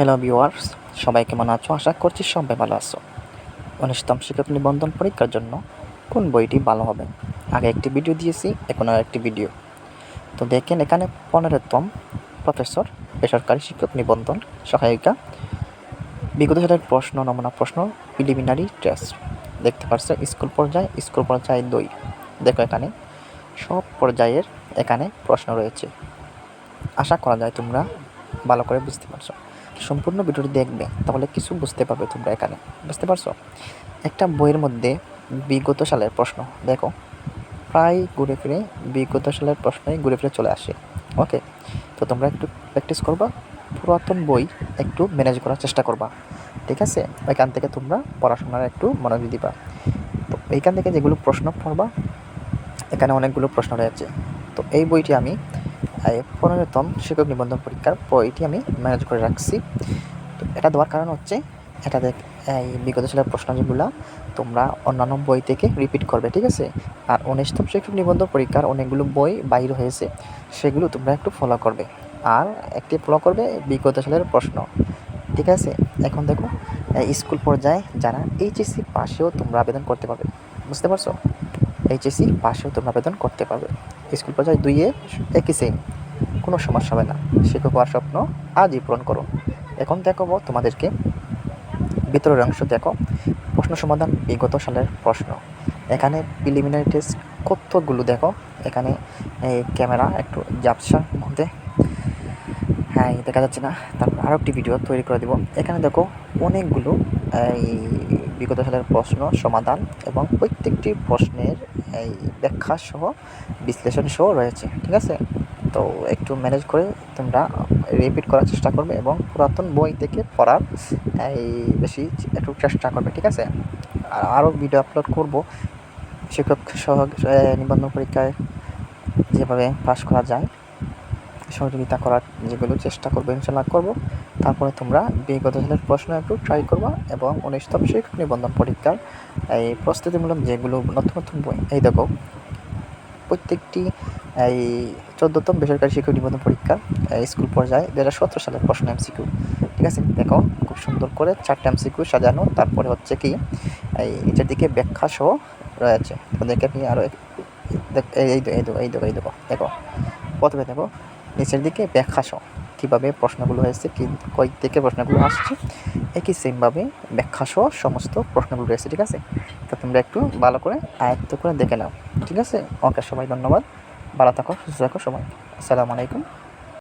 Hello viewers সবাই কেমন আছো? আশা করছি সবাই ভালো আছো। উনিশতম শিক্ষক নিবন্ধন পরীক্ষার জন্য কোন বইটি ভালো হবে? আগে একটি ভিডিও দিয়েছি, এখন আর একটি ভিডিও তো দেখেন, এখানে পনেরোতম প্রফেসর, বেসরকারি শিক্ষক নিবন্ধন সহায়িকা, বিগত সালের প্রশ্ন নমুনা প্রশ্ন প্রিলিমিনারি টেস্ট দেখতে পারছ, স্কুল পর্যায়ে স্কুল পর্যায়ে দুই। দেখো এখানে, সব পর্যায়ের এখানে প্রশ্ন রয়েছে। আশা করা যায় তোমরা ভালো করে বুঝতে পারছ। সম্পূর্ণ ভিডিওটি দেখবে, তাহলে কিছু বুঝতে পারবে তোমরা এখানে। বুঝতে পারছ? একটা বইয়ের মধ্যে বিগত সালের প্রশ্ন, দেখো। প্রায় ঘুরে ফিরে বিগত সালের প্রশ্নই ঘুরে ফিরে চলে আসে। ওকে? তো তোমরা একটু প্র্যাকটিস করবা, পুরাতন বই একটু ম্যানেজ করার চেষ্টা করবা। ঠিক আছে? এখান থেকে তোমরা পড়াশোনার একটু মনোযোগ দিবা। তো এইখান থেকে যেগুলো প্রশ্ন পড়বা, এখানে অনেকগুলো প্রশ্ন রয়েছে। তো এই বইটি আমি পনেরোতম শিক্ষক নিবন্ধন পরীক্ষার বইটি আমি ম্যানেজ করে রাখছি। তো এটা দেওয়ার কারণ হচ্ছে, এটা দেখ, এই বিগত সালের প্রশ্ন যেগুলো, তোমরা অন্যান্য বই থেকে রিপিট করবে, ঠিক আছে? আর উনিশতম শিক্ষক নিবন্ধন পরীক্ষার অনেকগুলো বই বাইর হয়েছে, সেগুলো তোমরা একটু ফলো করবে। আর একটি ফলো করবে বিগত সালের প্রশ্ন, ঠিক আছে? এখন দেখো স্কুল পর্যায়ে যারা এইচএসসি পাশেও তোমরা আবেদন করতে পারবে, বুঝতে পারছ? এইচএসসি পাশেও তোমরা আবেদন করতে পারবে। স্কুল পর্যায়ে দুইয়ে একই সেম কোনো সমস্যা হবে না। শিক্ষক হওয়ার স্বপ্ন আজই পূরণ করো এখন দেখাবো তোমাদেরকে ভিতরের অংশ দেখো। প্রশ্ন সমাধান বিগত সালের প্রশ্ন। এখানে প্রিলিমিনারি টেস্ট কতগুলো দেখো? এখানে, এই ক্যামেরা একটু জাপসার মধ্যে হ্যাঁ দেখা যাচ্ছে না। তারপর আরও একটি ভিডিও তৈরি করে দেবো। এখানে দেখো অনেকগুলো, এই বিগত সালের প্রশ্ন, সমাধান এবং প্রত্যেকটি প্রশ্নের, এই ব্যাখ্যা সহ বিশ্লেষণ সহ রয়েছে, ঠিক আছে? তো একটু ম্যানেজ করে তোমরা রিপিট করার চেষ্টা করবে এবং পুরাতন বই থেকে পড়ার, এই বেশি একটু চেষ্টা করবে, ঠিক আছে? আর আরও ভিডিও আপলোড করব, শিক্ষক সহ নিবন্ধন পরীক্ষায় যেভাবে পাশ করা যায়। সহযোগিতা করার যেগুলো চেষ্টা করব ইনশাল্লাহ করব তারপরে তোমরা বিগত সালের প্রশ্ন একটু ট্রাই করবা এবং উনিশতম শিক্ষক নিবন্ধন পরীক্ষার এই প্রস্তুতিমূলক যেগুলো নতুন নতুন বই এই দেখো প্রত্যেকটি এই চোদ্দতম বেসরকারি শিক্ষক নিবন্ধন পরীক্ষা স্কুল পর্যায়ে দু হাজার সতেরো সালের প্রশ্ন এমসিকিউ ঠিক আছে দেখো খুব সুন্দর করে চারটে এমসিকিউ সাজানো তারপরে হচ্ছে কি এই নিচের দিকে ব্যাখ্যা সহ রয়েছে তোমাদেরকে আমি আরও এই এই এই দেখো এই দেখো এই দেখো দেখো প্রথমে দেখো নিচের দিকে ব্যাখ্যা সহ কীভাবে প্রশ্নগুলো হয়েছে, কী কই থেকে প্রশ্নগুলো আসছে, একই সেমভাবে ব্যাখ্যা সহ সমস্ত প্রশ্নগুলো রয়েছে, ঠিক আছে? তা তোমরা একটু ভালো করে আয়ত্ত করে দেখে নাও, ঠিক আছে? ওকে, সবাই ধন্যবাদ। ভালো থাকো, সুস্থ থাকো সবাই। আসসালামু আলাইকুম।